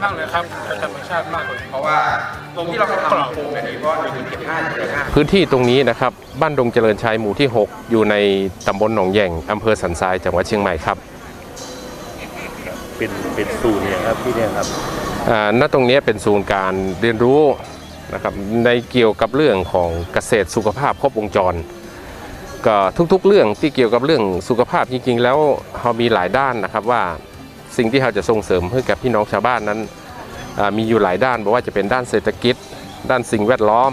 ชาติสอะวยมากเลยครับเป็นธรรมชาติมากเลยเพราะว่าตรงที่เราทำโครงเนี่ยเพราะหนึ่งจุดห้าจุดห้าพื้นที่ตรงนี้นะครับ บ้านดงเจริญชัยหมู่ที่ 6 อยู่ในตำบลหนองแย่งอำเภอสันทรายจังหวัดเชียงใหม่ครับ เป็นเป็นศูนย์เนี่ยครับที่เนี่ยครับอ่าณตรงนี้เป็นศูนย์การเรียนรู้นะครับในเกี่ยวกับเรื่องของเกษตรสุขภาพครบวงจรก็ทุกๆ เรื่องที่เกี่ยวกับเรื่องสุขภาพจริงๆ แล้วเรามีหลายด้านนะครับว่า สิ่งที่เราจะส่งเสริมให้กับพี่น้องชาวบ้านนั้นมีอยู่หลายด้านบอกว่าจะเป็นด้านเศรษฐกิจ ด้านสิ่งแวดล้อม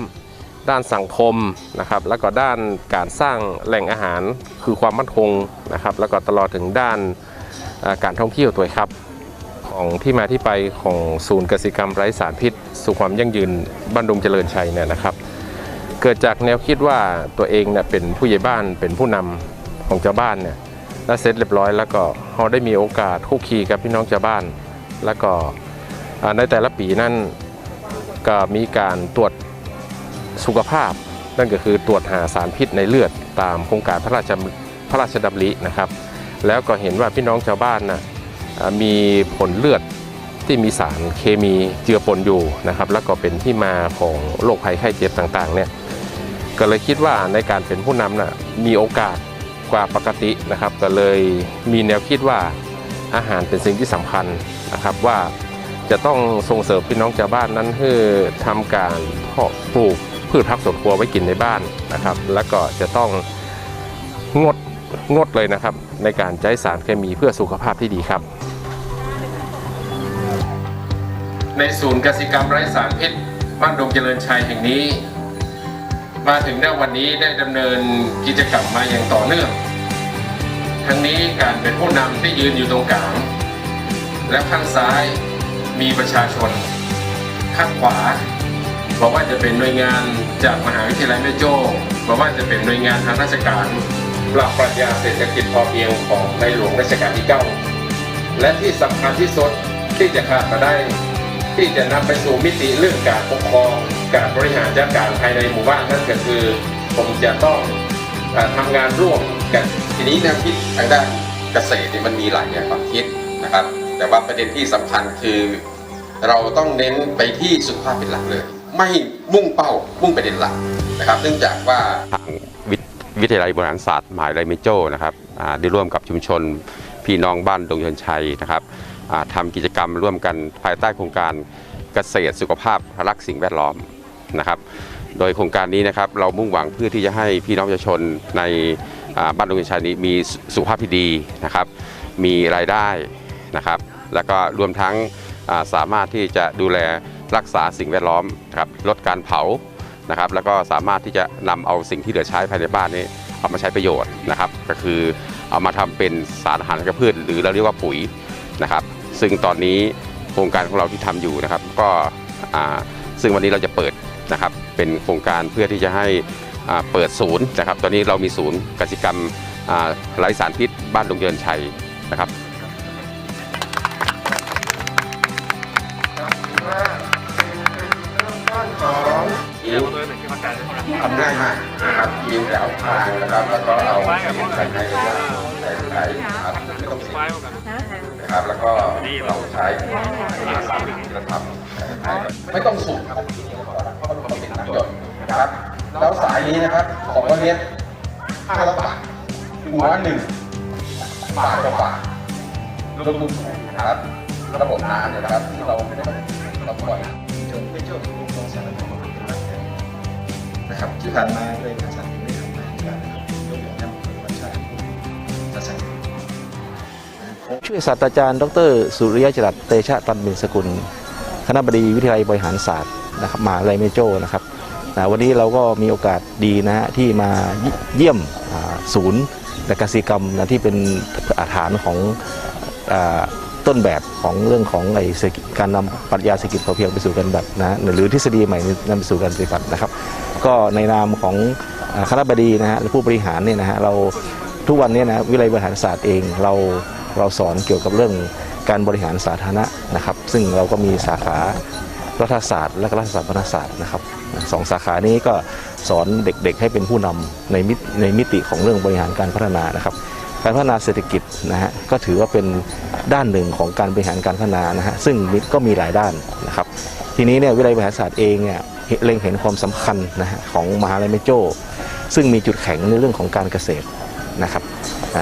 ด้านสังคมนะครับ แล้วก็ด้านการสร้างแหล่งอาหารคือความมั่นคงนะครับ แล้วก็ตลอดถึงด้านาการท่องเที่ยวตัวครับ ของที่มาที่ไปของศูนย์กสิกรรมไร้สารพิษ สู่ความยั่งยืนบ้านดงเจริญชัยเนี่ยนะครับ เกิดจากแนวคิดว่าตัวเองเนี่ยเป็นผู้ใหญ่บ้านเป็นผู้นำของชาวบ้านเนี่ย และเสร็จเรียบร้อย แล้วก็เราได้มีโอกาสคุกคีกับพี่น้องชาวบ้าน แล้วก็ในแต่ละปีนั้นก็มีการตรวจสุขภาพ นั่นก็คือตรวจหาสารพิษในเลือดตามโครงการพระราชพระราชดำรินะครับ แล้วก็เห็นว่าพี่น้องชาวบ้านน่ะอ่ามีผลเลือดที่มีสารเคมีเจือปนอยู่นะครับ แล้วก็เป็นที่มาของโรคภัยไข้เจ็บต่างๆเนี่ยก็เลยคิดว่าในการเป็นผู้นำน่ะมีโอกาส กว่าปกตินะครับก็เลยมีแนวคิดว่าอาหารเป็นสิ่งที่สำคัญนะครับว่าจะต้องส่งเสริมพี่น้องชาวบ้านนั้นให้ทำการเพาะปลูกพืชผักสวนครัวไว้กินในบ้านนะครับ แล้วก็จะต้องงดงดเลยนะครับ ในการใช้สารเคมีเพื่อสุขภาพที่ดีครับ ในศูนย์กสิกรรมไร้สารพิษบ้านดงเจริญชัยแห่งนี้ มาถึงณวันนี้ได้ดำเนินกิจกรรมมาอย่างต่อเนื่อง ทั้งนี้การเป็นผู้นำที่ยืนอยู่ตรงกลาง และข้างซ้ายมีประชาชน ข้างขวาบอกว่าจะเป็นหน่วยงานจากมหาวิทยาลัยแม่โจ้บอกว่าจะเป็นหน่วยงานทางราชการหลักปรัชญาเศรษฐกิจพอเพียงของในหลวงรัชกาลที่ 9 และที่สำคัญที่สุดที่จะขาดมาได้ ที่จะนำไปสู่มิติเรื่องการปกครองการบริหารจัดการภายในหมู่บ้านนั่นก็คือ ผมจะต้องเอ่อทำงานร่วมกันทีนี้แนวคิดทางด้านเกษตรนี่มันมีหลายแนวความคิดนะครับ แต่ว่าประเด็นที่สำคัญคือ เราต้องเน้นไปที่สุขภาพเป็นหลักเลย ไม่มุ่งเป้ามุ่งประเด็นหลักนะครับ เนื่องจากว่าทางวิทวิทยาลัยบริหารศาสตร์มหาวิทยาลัยเมโจนะครับได้ร่วมกับชุมชนพี่น้องบ้านดงเยินชัยนะครับ อ่าทำกิจกรรมร่วมกันภายใต้โครงการเกษตรสุขภาพรักสิ่งแวดล้อมนะครับ โดยโครงการนี้นะครับเรามุ่งหวังเพื่อที่จะให้พี่น้องประชาชนในบ้านดงเยินชัยนี้มีสุขภาพที่ดีนะครับ มีรายได้นะครับ แล้วก็รวมทั้งาสามารถที่จะดูแลรักษาสิ่งแวดล้อมครับลดการเผานะครับ แล้วก็สามารถที่จะนำเอาสิ่งที่เหลือใช้ภายในบ้านนี้เอามาใช้ประโยชน์นะครับ ก็คือเอามาทำเป็นสารอาหารกับพืชหรือเราเรียกว่าปุ๋ยนะครับ ซึ่งตอนนี้โครงการของเราที่ทำอยู่นะครับก็ซึ่งวันนี้เราจะเปิดนะครับเป็นโครงการเพื่อที่จะให้เปิดศูนย์นะครับ ตอนนี้เรามีศูนย์กสิกรรมไร้สารพิษบ้านดงเยินชัยนะครับทำง่ายมากนะครับเพียงแต่เอาทางนะครับแล้วก็เอาใส่ในระยะใส่ใส่ครับไม่ต้องเสีย นะครับ แล้วก็เราใช้สามที่เราทำไม่ต้องสูบครับเพราะมันเป็นน้ำหยดนะครับ แล้วสายนี้นะครับ ของวันนี้ห้าร้อยบาทหัวหนึ่งบาทกว่าบาทลูกลูกนะครับ ระบบน้ำเนี่ยนะครับที่เราไม่ได้เราปล่อยนะครับที่ผ่านมาเลยภาษาไช่วยศาสตราจารย์ ดร สุริยะจรัสเตชะตันบินสกุล คณะบดีวิทยาลัยบริหารศาสตร์นะครับมหาวิทยาลัยเมโจนะครับวันนี้เราก็มีโอกาสดีนะฮะที่มาเยี่ยมศูนย์และกสิกรรมนะที่เป็นฐานของอต้นแบบของเรื่องของไอ้เศรษฐกิจการนำปรัชญาเศรษฐกิจพอเพียงไปสู่กันแบบนะหรือทฤษฎีใหม่นำไปสู่การปฏิบัตินะครับ ก็ในนามของคณะบดีนะฮะผู้บริหารเนี่ยนะฮะเราทุกวันนี้นะวิทยาลัยบริหารศาสตร์เองเรา เราสอนเกี่ยวกับเรื่องการบริหารสาธารณะนะครับ ซึ่งเราก็มีสาขารัฐศาสตร์ และรัฐศาสตร์พนศาสตร์นะครับสองสาขานี้ก็สอนเด็กๆให้เป็นผู้นำในมิตในมิติของเรื่องบริหารการพัฒนานะครับ การพัฒนาเศรษฐกิจนะฮะก็ถือว่าเป็นด้านหนึ่งของการบริหารการพัฒนานะฮะซึ่งมีก็มีหลายด้านนะครับ ทีนี้เนี่ยวิทยาลัยบริหารศาสตร์เองเนี่ยเล็งเห็นความสำคัญนะฮะของมหาลัยแม่โจ้ซึ่งมีจุดแข็งในเรื่องของการเกษตร นะครับ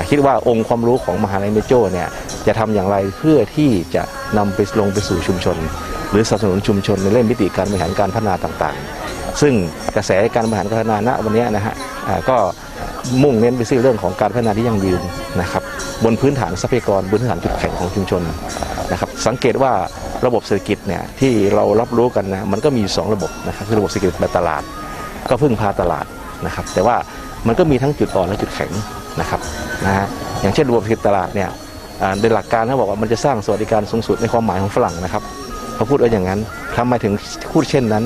คิดว่าองค์ความรู้ของมหาลัยแม่โจเนี่ยจะทำอย่างไรเพื่อที่จะนำไปลงไปสู่ชุมชน หรือสนับสนุนชุมชนในเรื่องมิติการบริหารการพัฒนาต่างๆ ซึ่งกระแสการบริหารการพัฒนาณวันนี้นะฮะก็มุ่งเน้นไปสู่เรื่องของการพัฒนาที่ยั่งยืนนะครับบนพื้นฐานทรัพยากรบนพื้นฐานจุดแข็งของชุมชนนะครับสังเกตว่าระบบเศรษฐกิจเนี่ยที่เรารับรู้กันนะมันก็มีอยู่สองระบบนะครับคือระบบเศรษฐกิจแบบตลาด ก็พึ่งพาตลาดนะครับแต่ว่ามันก็มีทั้งจุดอ่อนและจุดแข็ง นะครับนะฮะอย่างเช่นระบบเศรษฐกิจตลาดเนี่ยอ่าโดยหลักการเขาบอกว่ามันจะสร้างสวัสดิการสูงสุดในความหมายของฝรั่งนะครับเขาพูดว่าอย่างนั้นทำไมถึงพูดเช่นนั้น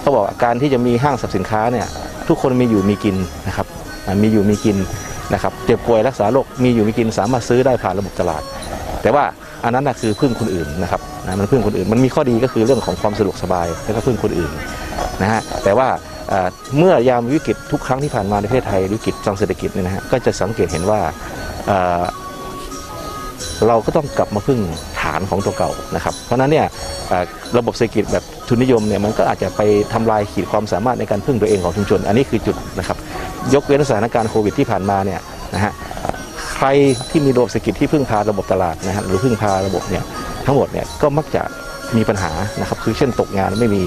เขาบอกการที่จะมีห้างสรรพสินค้าเนี่ยทุกคนมีอยู่มีกินนะครับมีอยู่มีกินนะครับเจ็บป่วยรักษาโรคมีอยู่มีกินสามารถซื้อได้ผ่านระบบตลาด แต่ว่าอันนั้นนะคือพึ่งคนอื่นนะครับนะมันพึ่งคนอื่นมันมีข้อดีก็คือเรื่องของความสะดวกสบายแล้วก็พึ่งคนอื่นนะฮะแต่ว่า เมื่อยามวิกฤตทุกครั้งที่ผ่านมาในประเทศไทยวิกฤตทางเศรษฐกิจเนี่ยนะฮะก็จะสังเกตเห็นว่าเราก็ต้องกลับมาพึ่งฐานของตัวเก่านะครับ เพราะนั้นเนี่ยระบบเศรษฐกิจแบบทุนนิยมเนี่ยมันก็อาจจะไปทำลายขีดความสามารถในการพึ่งตัวเองของชุมชน อันนี้คือจุดนะครับยกเว้นสถานการณ์โควิดที่ผ่านมาเนี่ยนะฮะใครที่มีระบบเศรษฐกิจที่พึ่งพาระบบตลาดนะฮะหรือพึ่งพาระบบเนี่ยทั้งหมดเนี่ยก็มักจะมีปัญหานะครับคือเช่นตกงานไม่มี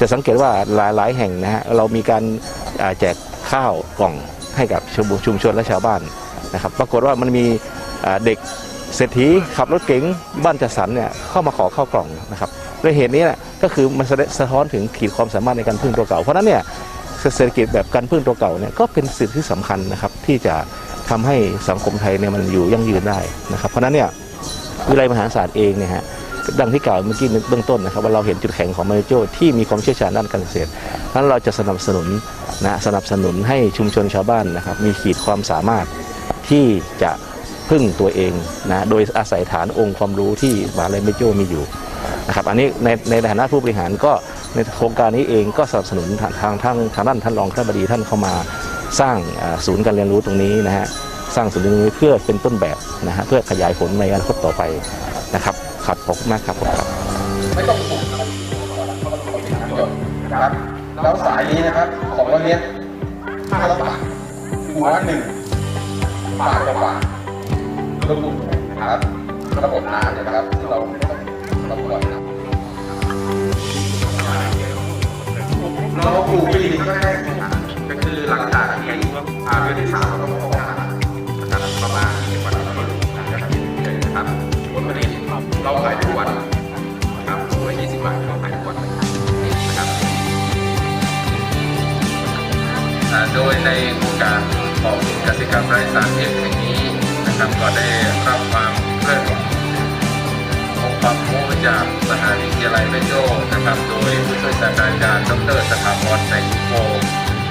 แต่สังเกตว่าหลายหลายแห่งนะฮะเรามีการแจกข้าวกล่องให้กับชุมชุมชนและชาวบ้านนะครับปรากฏว่ามันมีเด็กเศรษฐีขับรถเก๋งบ้านจัดสรรเนี่ยเข้ามาขอข้าวกล่องนะครับด้วยเหตุนี้แหละก็คือมันสดงสะท้อนถึงขีดความสามารถในการพึ่งตัวเก่า เพราะนั้นเนี่ยเศรษฐกิจแบบการพึ่งตัวเก่าเนี่ยก็เป็นสิ่งที่สำคัญนะครับที่จะทำให้สังคมไทยเนี่ยมันอยู่ยั่งยืนได้นะครับเพราะนั้นเนี่ยวิทยาลัยมหาศาสตร์เองเนี่ยฮะ ดังที่กล่าวเมื่อกี้เบื้องต้นนะครับว่าเราเห็นจุดแข็งของมาริโจที่มีความเชี่ยวชาญด้านการเกษตรเพราะนั้นเราจะสนับสนุนนะสนับสนุนให้ชุมชนชาวบ้านนะครับมีขีดความสามารถที่จะพึ่งตัวเองนะโดยอาศัยฐานองค์ความรู้ที่มหาลัยมาริโจมีอยู่นะครับอันนี้ในในฐานะผู้บริหารก็ในโครงการนี้เองก็สนับสนุนทางทางทางทางด้านท่านรองท่านบดีท่านเข้ามาสร้างศูนย์การเรียนรู้ตรงนี้นะฮะสร้างศูนย์เรียนรู้เพื่อเป็นต้นแบบนะฮะเพื่อขยายผลในอนาคตต่อไป ครับขอบคุณมากครับผมครับไม่ต้องปลูกนะครับแล้วสายนี้นะครับของเราเนี้ยห้าร้อยบาทหัวหนึ่งบาทกว่าบาทระบบนะครับระบบน้ำนะครับที่เราเราปล่อยน้ำเราปลูกปีนึงก็ได้ โดยในโครงการของกสิกรรมไร้สารพิษแห่งนี้นะครับก็ได้รับความเพื่อองความรู้จากมหาวิทยาลัยแม่โจ้นะครับ โดยผู้ช่วยศาสตราจารย์ดรสถาพรแสงโก